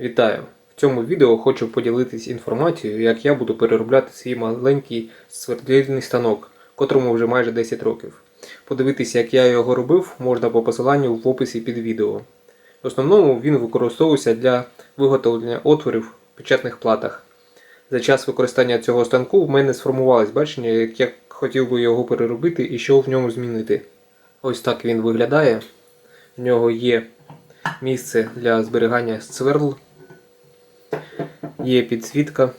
Вітаю! В цьому відео хочу поділитись інформацією, як я буду переробляти свій маленький свердлильний станок, котрому вже майже 10 років. Подивитися, як я його робив, можна по посиланню в описі під відео. В основному він використовується для виготовлення отворів в печатних платах. За час використання цього станку в мене сформувалось бачення, як я хотів би його переробити і що в ньому змінити. Ось так він виглядає. В нього є місце для зберігання сверл, є підсвітка.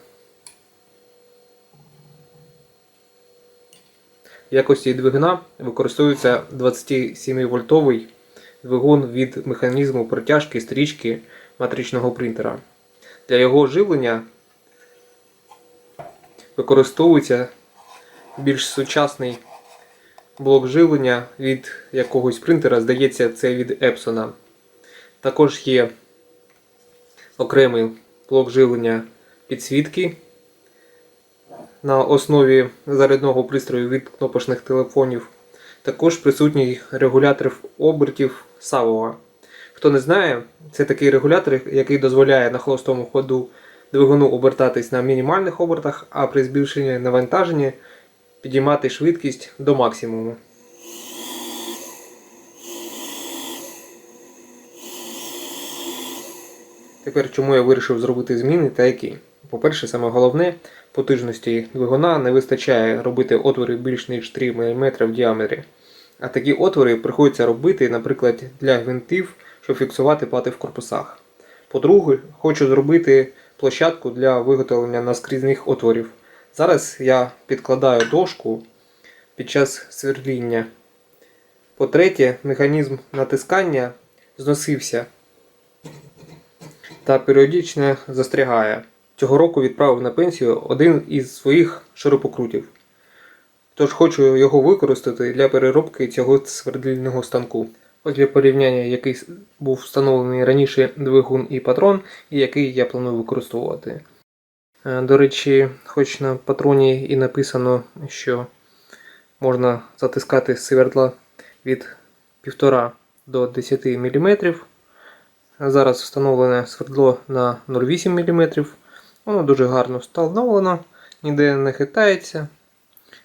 В якості двигуна використовується 27-вольтовий двигун від механізму протяжки стрічки матричного принтера. Для його живлення використовується більш сучасний блок живлення від якогось принтера, здається, це від Epson. Також є окремий блок живлення підсвітки на основі зарядного пристрою від кнопочних телефонів. Також присутній регулятор обертів Савова. Хто не знає, це такий регулятор, який дозволяє на холостому ходу двигуну обертатись на мінімальних обертах, а при збільшенні навантаження підіймати швидкість до максимуму. Тепер чому я вирішив зробити зміни та які? По-перше, саме головне, потужності двигуна не вистачає робити отвори більш ніж 3 мм в діаметрі. А такі отвори приходиться робити, наприклад, для гвинтів, щоб фіксувати плати в корпусах. По-друге, хочу зробити площадку для виготовлення наскрізних отворів. Зараз я підкладаю дошку під час свердління. По-третє, механізм натискання зносився та періодично застрягає. Цього року відправив на пенсію один із своїх ширококрутів. Тож хочу його використати для переробки цього свердлильного станку. Ось для порівняння, який був встановлений раніше двигун і патрон, і який я планую використовувати. Е, До речі, хоч на патроні і написано, що можна затискати свердла від 1,5 до 10 мм. Зараз встановлене свердло на 0,8 мм. Воно дуже гарно встановлено, ніде не хитається.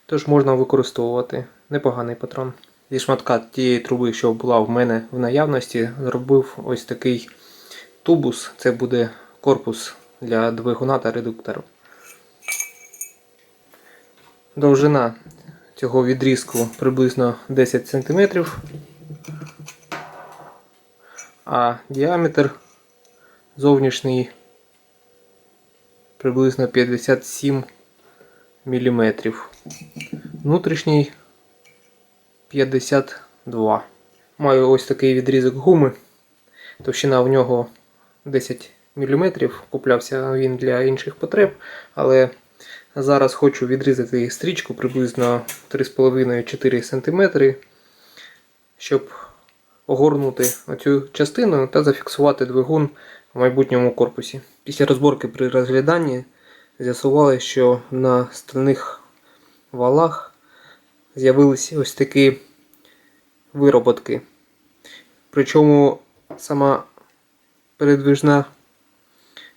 Тож можна використовувати непоганий патрон. Зі шматка тієї труби, що була в мене в наявності, зробив ось такий тубус. Це буде корпус для двигуна та редуктора. Довжина цього відрізку приблизно 10 см, а діаметр зовнішній приблизно 57 мм. Внутрішній 52. Маю ось такий відрізок гуми. Товщина в нього 10 мм. Куплявся він для інших потреб, але зараз хочу відрізати стрічку приблизно 3,5-4 см, щоб огорнути оцю частину та зафіксувати двигун в майбутньому корпусі. Після розборки при розгляданні з'ясували, що на стальних валах з'явилися ось такі вироботки. Причому сама передвижна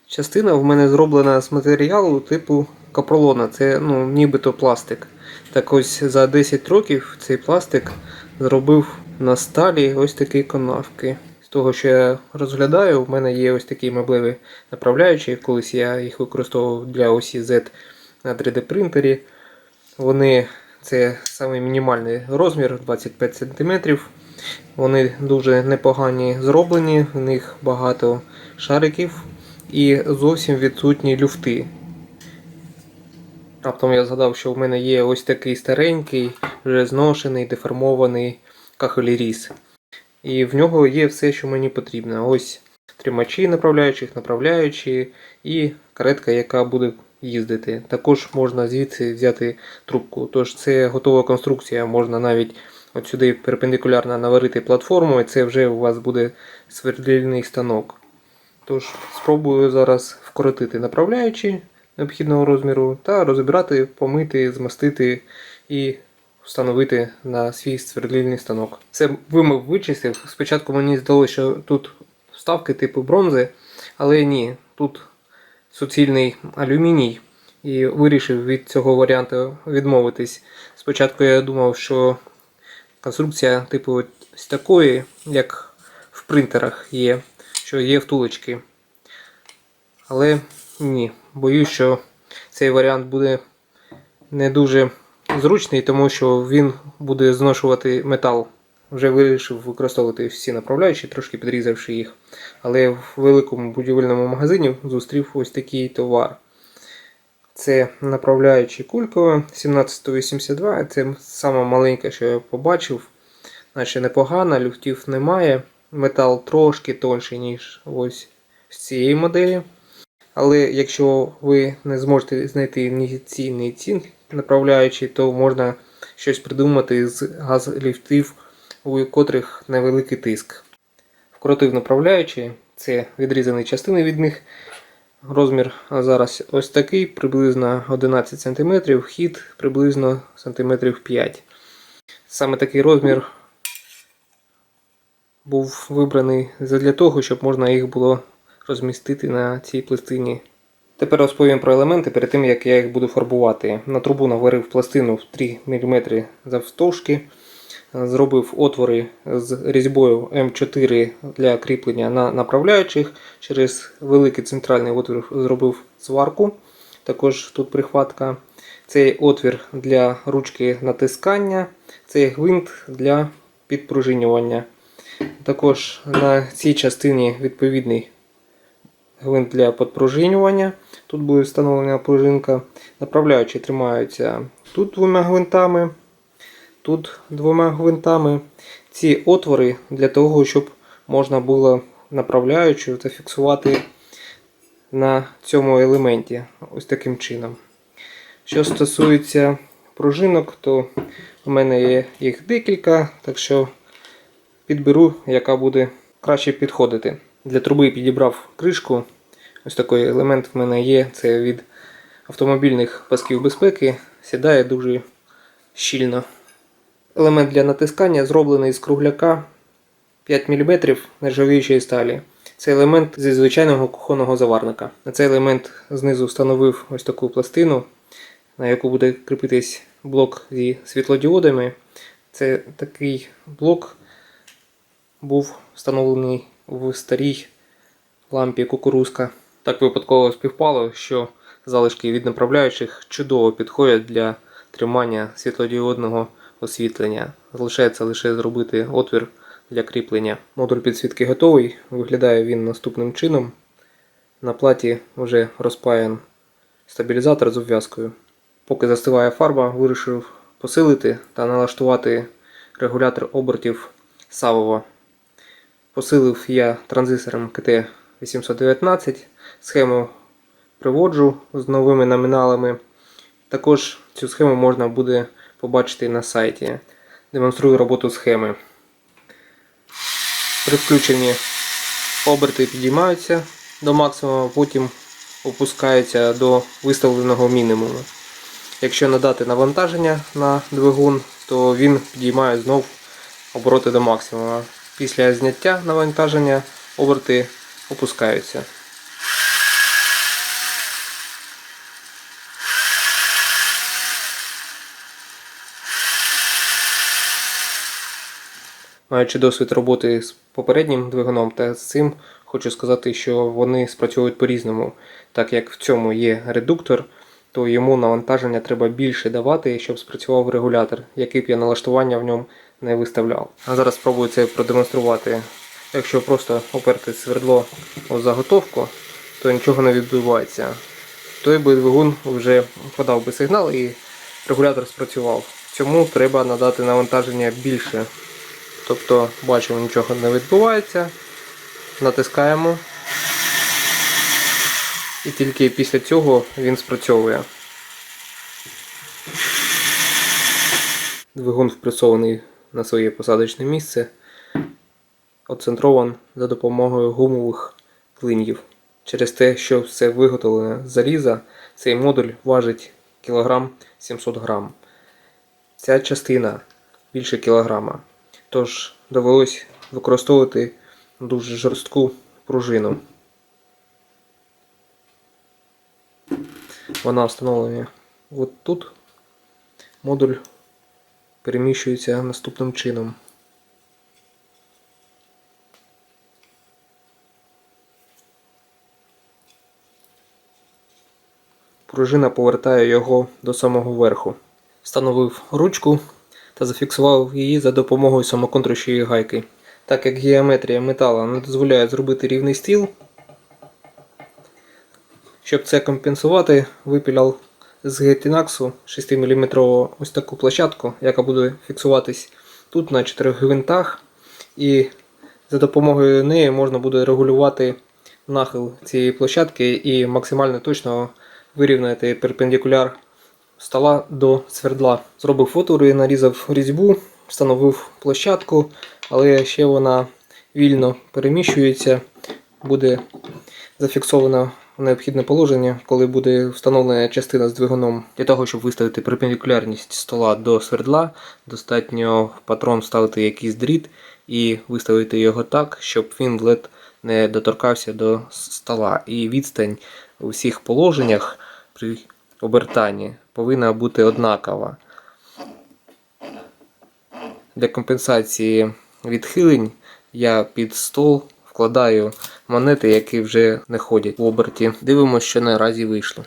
частина в мене зроблена з матеріалу типу капролона. Це ну, нібито пластик. Так ось за 10 років цей пластик зробив на сталі ось такі канавки. З того, що я розглядаю, в мене є ось такі меблеві направляючі. Колись я їх використовував для осі Z на 3D принтері. Вони це самий мінімальний розмір 25 см. Вони дуже непогані зроблені, в них багато шариків і зовсім відсутні люфти. Раптом я згадав, що в мене є ось такий старенький, вже зношений, деформований кахеліріз. І в нього є все, що мені потрібно. Ось тримачі направляючих, направляючі і каретка, яка буде їздити. Також можна звідси взяти трубку. Тож це готова конструкція, можна навіть от сюди перпендикулярно наварити платформу, і це вже у вас буде свердлильний станок. Тож спробую зараз вкоротити направляючі необхідного розміру та розібрати, помити, змастити і встановити на свій свердлильний станок. Це вимив вичистив. Спочатку мені здалося, що тут вставки типу бронзи, Але ні, тут суцільний алюміній і вирішив від цього варіанту відмовитись. Спочатку я думав, що конструкція типу ось такої, як в принтерах є, що є втулочки. Але ні, боюсь, що цей варіант буде не дуже зручний, тому що він буде зношувати метал. Вже вирішив використовувати всі направляючі, трошки підрізавши їх. Але в великому будівельному магазині зустрів ось такий товар. Це направляючі кулькове 1782. Це саме маленьке, що я побачив. Наче непогано, люфтів немає. Метал трошки тонший, ніж ось з цієї моделі. Але якщо ви не зможете знайти ні ці, ні ці направляючі, то можна щось придумати з газліфтів, у котрих невеликий тиск. Вкрутив направляючі, це відрізані частини від них. Розмір зараз ось такий, приблизно 11 см, хід приблизно см 5 Саме такий розмір був вибраний для того, щоб можна їх було розмістити на цій пластині. Тепер розповім про елементи перед тим, як я їх буду фарбувати. На трубу наварив пластину в 3 мм завтовшки, зробив отвори з різьбою М4 для кріплення на направляючих. Через великий центральний отвір зробив сварку. Також тут прихватка. Цей отвір для ручки натискання, цей гвинт для підпружинювання. Також на цій частині відповідний гвинт для підпружинювання. Тут буде встановлена пружинка. Направляючі тримаються тут двома гвинтами, тут двома гвинтами. Ці отвори для того, щоб можна було направляючу зафіксувати на цьому елементі. Ось таким чином. Що стосується пружинок, то у мене є їх декілька, так що підберу, яка буде краще підходити. Для труби підібрав кришку. Ось такий елемент в мене є. Це від автомобільних пасків безпеки. Сідає дуже щільно. Елемент для натискання зроблений з кругляка 5 мм нержавіючої сталі. Це елемент зі звичайного кухонного заварника. На цей елемент знизу встановив ось таку пластину, на яку буде кріпитись блок зі світлодіодами. Це такий блок був встановлений в старій лампі кукурузка. Так випадково співпало, що залишки від направляючих чудово підходять для тримання світлодіодного освітлення. Залишається лише зробити отвір для кріплення. Модуль підсвітки готовий. Виглядає він наступним чином. На платі вже розпаян стабілізатор з обв'язкою. Поки застиває фарба, вирішив посилити та налаштувати регулятор обертів Савова. Посилив я транзистором КТ819. Схему приводжу з новими номіналами. Також цю схему можна буде побачити на сайті. Демонструю роботу схеми. При включенні оберти підіймаються до максимуму, потім опускаються до виставленого мінімуму. Якщо надати навантаження на двигун, то він підіймає знов обороти до максимуму. Після зняття навантаження оберти опускаються. Маючи досвід роботи з попереднім двигуном та з цим, хочу сказати, що вони спрацьовують по-різному. Так як в цьому є редуктор, то йому навантаження треба більше давати, щоб спрацював регулятор, який б я налаштування в ньому не виставляв. А зараз спробую це продемонструвати. Якщо просто оперти свердло у заготовку, то нічого не відбувається. Той би двигун вже подав би сигнал і регулятор спрацював. Цьому треба надати навантаження більше. Тобто, бачимо, нічого не відбувається. Натискаємо. І тільки після цього він спрацьовує. Двигун впресований на своє посадочне місце, оцентрован за допомогою гумових клинів. Через те, що все виготовлене з заліза, цей модуль важить кілограм 700 грам. Ця частина більше кілограма. Тож довелось використовувати дуже жорстку пружину. Вона встановлена от тут. Модуль переміщується наступним чином. Пружина повертає його до самого верху. Встановив ручку та зафіксував її за допомогою самоконтрущої гайки. Так як геометрія метала не дозволяє зробити рівний стіл, щоб це компенсувати, випіляв з гетінаксу 6 мм ось таку площадку, яка буде фіксуватись тут на 4 гвинтах. І за допомогою неї можна буде регулювати нахил цієї площадки і максимально точно вирівняти перпендикуляр стола до свердла. Зробив отвори, нарізав різьбу, встановив площадку, але ще вона вільно переміщується, буде зафіксована в необхідне положення, коли буде встановлена частина з двигуном. Для того, щоб виставити перпендикулярність стола до свердла, достатньо в патрон вставити якийсь дріт і виставити його так, щоб він лед не доторкався до стола. І відстань у всіх положеннях при обертанні повинна бути однакова. Для компенсації відхилень я під стол вкладаю монети, які вже не ходять в оберті. Дивимося, що наразі вийшло.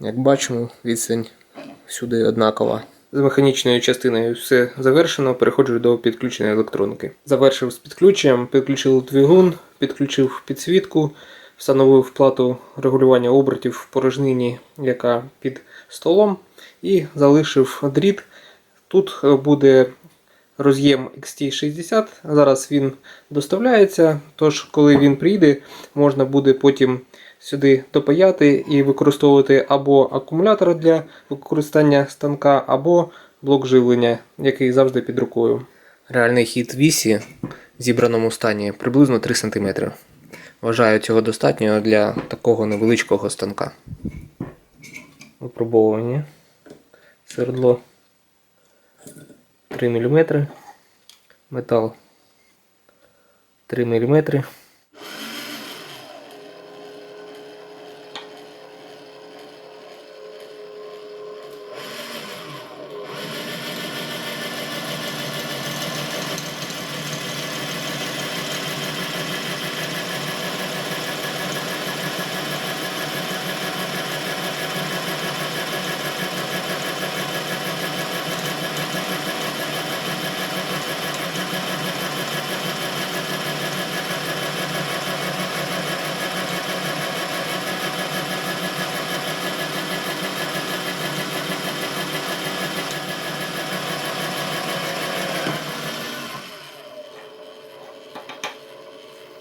Як бачимо, відстань всюди однакова. З механічною частиною все завершено. Переходжу до підключення електроніки. Завершив з підключенням, підключив двигун, підключив підсвітку, встановив плату регулювання обертів в порожнині, яка під столом, і залишив дріт. Тут буде роз'єм XT60. Зараз він доставляється. Тож, коли він прийде, можна буде потім сюди допаяти і використовувати або акумулятор для використання станка, або блок живлення, який завжди під рукою. Реальний хід вісі в зібраному стані приблизно 3 см. Вважаю цього достатньо для такого невеличкого станка. Випробовування. Свердло 3 мм. Метал 3 мм.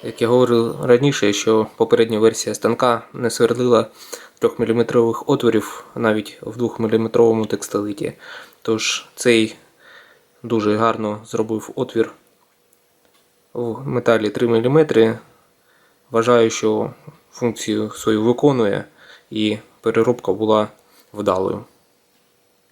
Як я говорив раніше, що попередня версія станка не свердлила 3-мм отворів навіть в 2-мм текстилиті. Тож цей дуже гарно зробив отвір в металі 3 мм. Вважаю, що функцію свою виконує і переробка була вдалою.